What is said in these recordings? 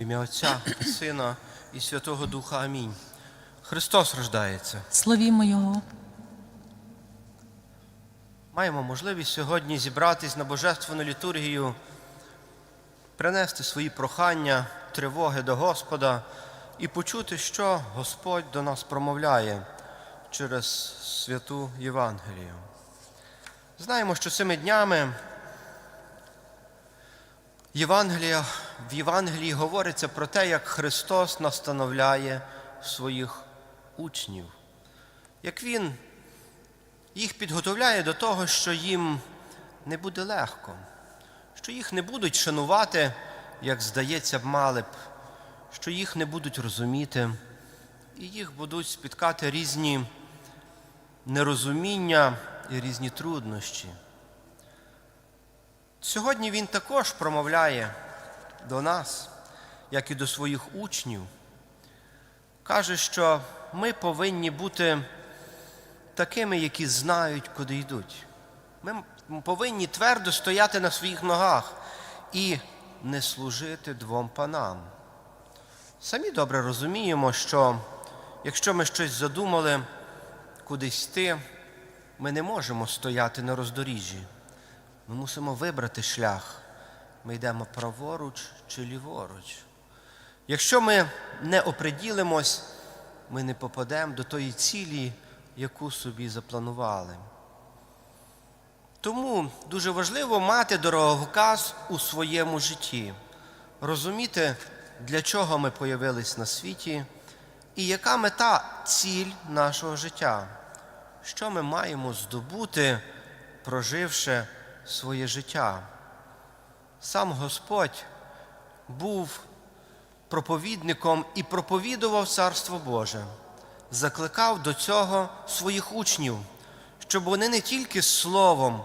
В ім'я Отця, Сина і Святого Духа. Амінь. Христос рождається. Славімо Його. Маємо можливість сьогодні зібратись на Божественну літургію, принести свої прохання, тривоги до Господа і почути, що Господь до нас промовляє через святу Євангелію. Знаємо, що цими днями Євангелія, в Євангелії говориться про те, як Христос настановляє своїх учнів, як Він їх підготовляє до того, що їм не буде легко, що їх не будуть шанувати, як здається б, мали б, що їх не будуть розуміти, і їх будуть спіткати різні нерозуміння і різні труднощі. Сьогодні він також промовляє до нас, як і до своїх учнів, каже, що ми повинні бути такими, які знають, куди йдуть. Ми повинні твердо стояти на своїх ногах і не служити двом панам. Самі добре розуміємо, що якщо ми щось задумали кудись йти, ми не можемо стояти на роздоріжжі. Ми мусимо вибрати шлях. Ми йдемо праворуч чи ліворуч. Якщо ми не оприділимось, ми не попадемо до тої цілі, яку собі запланували. Тому дуже важливо мати дороговказ у своєму житті, розуміти, для чого ми появились на світі і яка мета ціль нашого життя, що ми маємо здобути, проживши своє життя. Сам Господь був проповідником і проповідував Царство Боже, закликав до цього своїх учнів, щоб вони не тільки словом,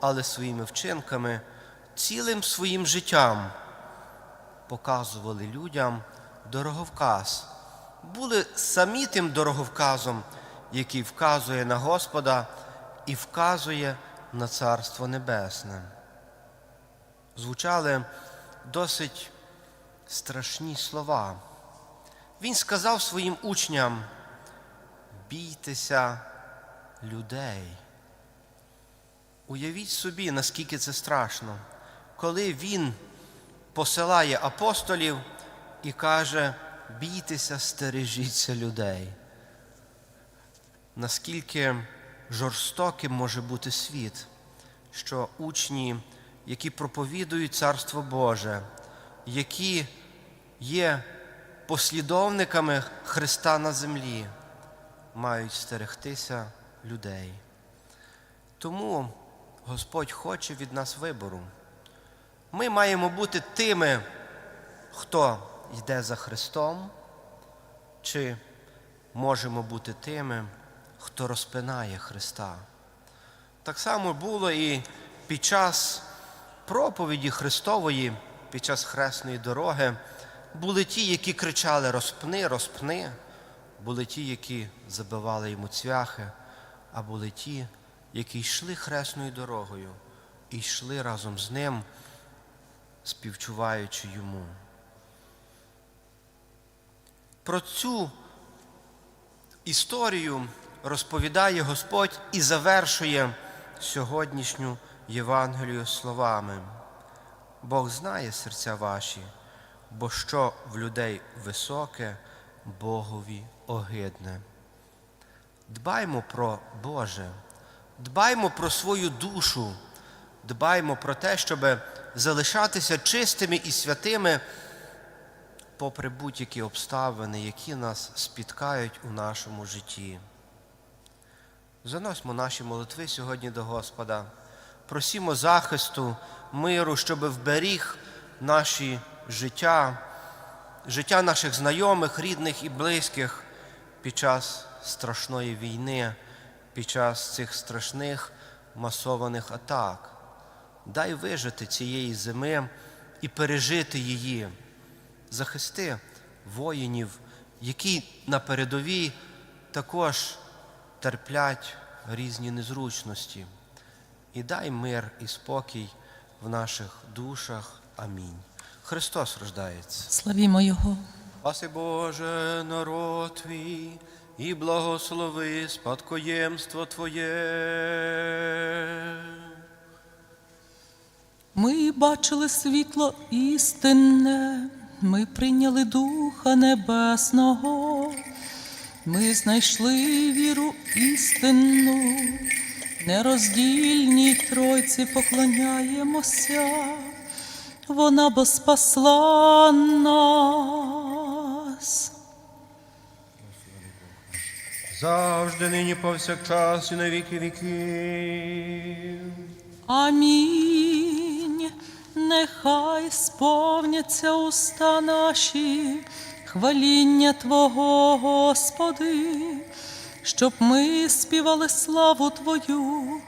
але своїми вчинками, цілим своїм життям показували людям дороговказ, були самі тим дороговказом, який вказує на Господа і вказує на Царство Небесне. Звучали досить страшні слова. Він сказав своїм учням: бійтеся людей. Уявіть собі, наскільки це страшно, коли він посилає апостолів і каже, бійтеся, стережіться людей. Наскільки жорстоким може бути світ, що учні, які проповідують Царство Боже, які є послідовниками Христа на землі, мають стерегтися людей. Тому Господь хоче від нас вибору. Ми маємо бути тими, хто йде за Христом, чи можемо бути тими, хто розпинає Христа. Так само було і під час проповіді Христової, під час хресної дороги, були ті, які кричали Розпни, розпни, були ті, які забивали йому цвяхи, а були ті, які йшли хресною дорогою і йшли разом з ним, співчуваючи йому. Про цю історію розповідає Господь і завершує сьогоднішню Євангелію словами. Бог знає серця ваші, бо що в людей високе, Богові огидне. Дбаймо про Боже, дбаймо про свою душу, дбаймо про те, щоб залишатися чистими і святими попри будь-які обставини, які нас спіткають у нашому житті. Заносьмо наші молитви сьогодні до Господа, просімо захисту, миру, щоб вберіг наші життя, життя наших знайомих, рідних і близьких під час страшної війни, під час цих страшних масованих атак. Дай вижити цієї зими і пережити її захисти воїнів, які на передовій також терплять різні незручності. І дай мир і спокій в наших душах. Амінь. Христос рождається. Славімо Його. Спаси Боже, народ твій, і благослови спадкоємство Твоє. Ми бачили світло істинне, ми прийняли Духа Небесного, ми знайшли віру істинну, нероздільній Тройці поклоняємося, вона бо спасла нас. Завжди нині повсякчас і на віки віків. Амінь. Нехай сповняться уста наші, хваління Твого, Господи, щоб ми співали славу Твою,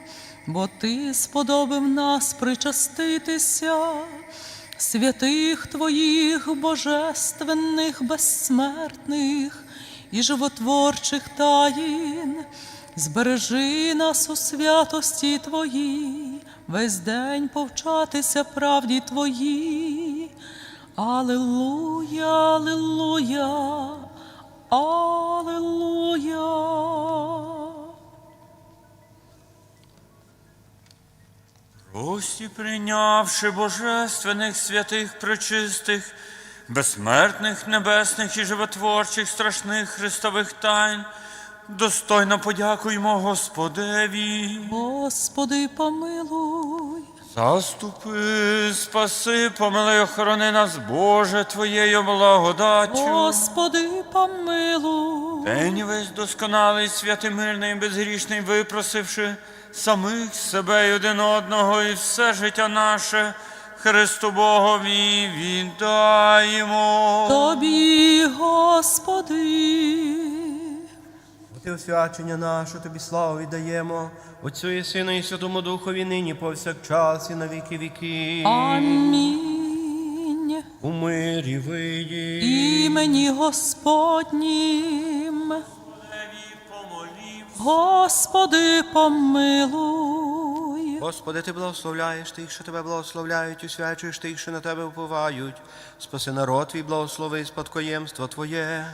бо Ти сподобав нас причаститися, святих Твоїх божественних, безсмертних і животворчих таїн. Збережи нас у святості Твоїй, весь день повчатися правді Твоїй. Аллилуйя, Аллилуйя, Аллилуйя. Рості прийнявши божественних святих пречистих, безсмертних, небесних і животворчих, страшних Христових тайн, достойно подякуємо Господеві. Господи, помилуй, Заступи, спаси, помилуй, охорони нас, Боже, Твоєю благодаттю. Господи, помилуй, День весь досконалий, святий, мирний, безгрішний, випросивши самих себе і один одного, і все життя наше Христу Богові віддаємо. Тобі, Господи. Ти освячення наше, тобі славу віддаємо, Отцю і Сину і Святому Духові нині повсякчас і на віки віків. Амінь. У мирі виї. Імені Господнім. Господи, помилуй. Господи, ти благословляєш тих, що тебе благословляють, освячуєш тих, що на тебе впливають. Спаси народ твій, благослови і спадкоємство Твоє.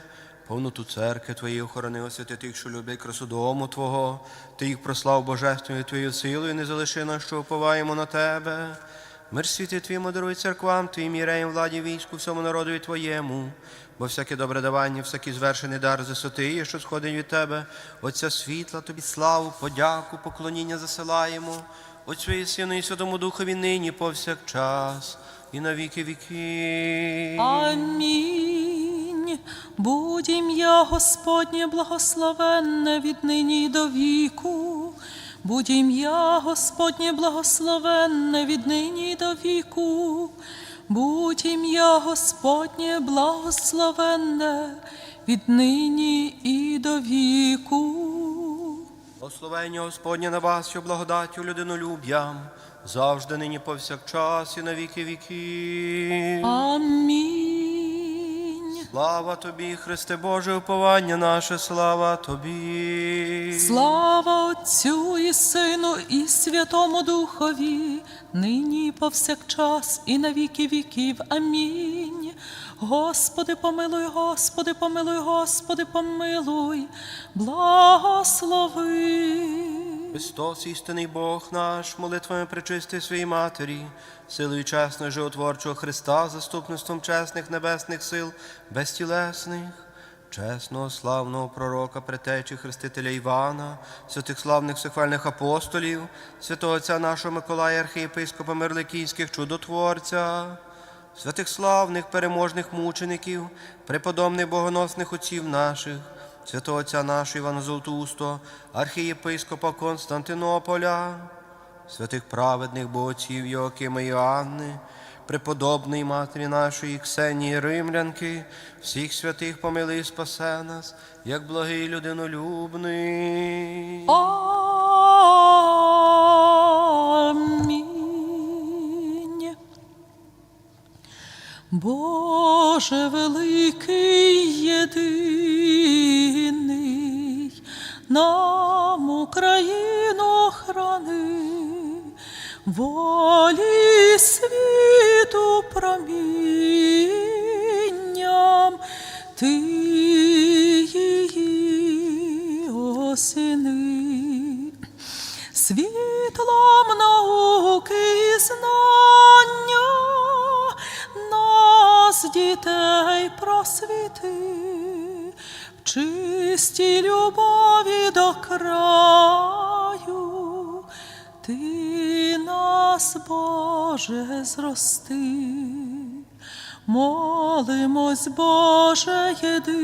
Повноту церкви Твоєї охорони освяти тих, що люблять красу дому Твого. Ти їх прослав божественною Твоєю силою, не залиши нас, що уповаємо на Тебе. Мир світи Твій модеруй церквам, Твоїм єреям владі війську, всьому народові Твоєму. Бо всяке добре давання, всякий звершений дар засоти є, що сходить від Тебе. Отця світла, Тобі славу, подяку, поклоніння засилаємо. Отцю і Сину і Святому Духові нині повсякчас і на віки віки. Амінь. Будь ім'я Господнє благословенне від нині й до віку. Будь ім'я Господнє благословенне від нині й до віку. Будь ім'я Господнє благословенне від нині і до віку. Благословення Господнє на вас, що благодаттю людинолюб'ям, завжди нині повсякчас і на віки віки. Амінь. Слава тобі, Христе Боже, уповання наше, слава тобі. Слава Отцю і Сину, і Святому Духові, нині і повсякчас, і на віки віків. Амінь. Господи, помилуй, Господи, помилуй, Господи, помилуй, благослови. Христос, істинний Бог наш, молитвами причисти своїй матері, силою чесного животворчого Христа, заступництвом чесних небесних сил, безтілесних, чесного, славного пророка, претечі Хрестителя Івана, святих славних всехвальних апостолів, святого Отця нашого Миколая, архієпископа Мирликійських чудотворця, святих славних переможних мучеників, преподобних богоносних отців наших, святого Отця нашого Івана Золотоусто, архієпископа Константинополя, святих праведних богоців Йоакима і Анни, преподобної матері нашої Ксенії Римлянки, всіх святих помили і спасе нас, як благий людинолюбний. Амінь. Боже великий волі світу промінь. ти її осіни світлом науки і знання нас, дітей, просвіти, чистій любові до краю, ти нас, Боже, зрости. Молимось, Боже єдиний,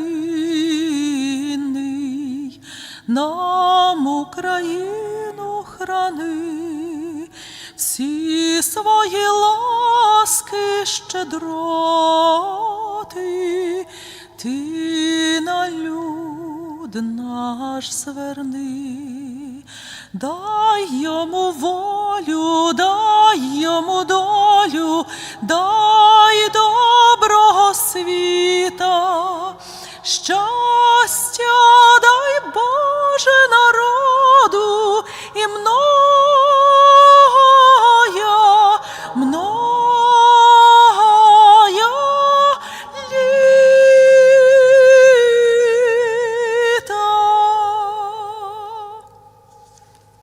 нам Україну храни, всі свої ласки щедроти, ти на люд наш зверни дай йому волю, дай йому долю, дай доброго світа, щастя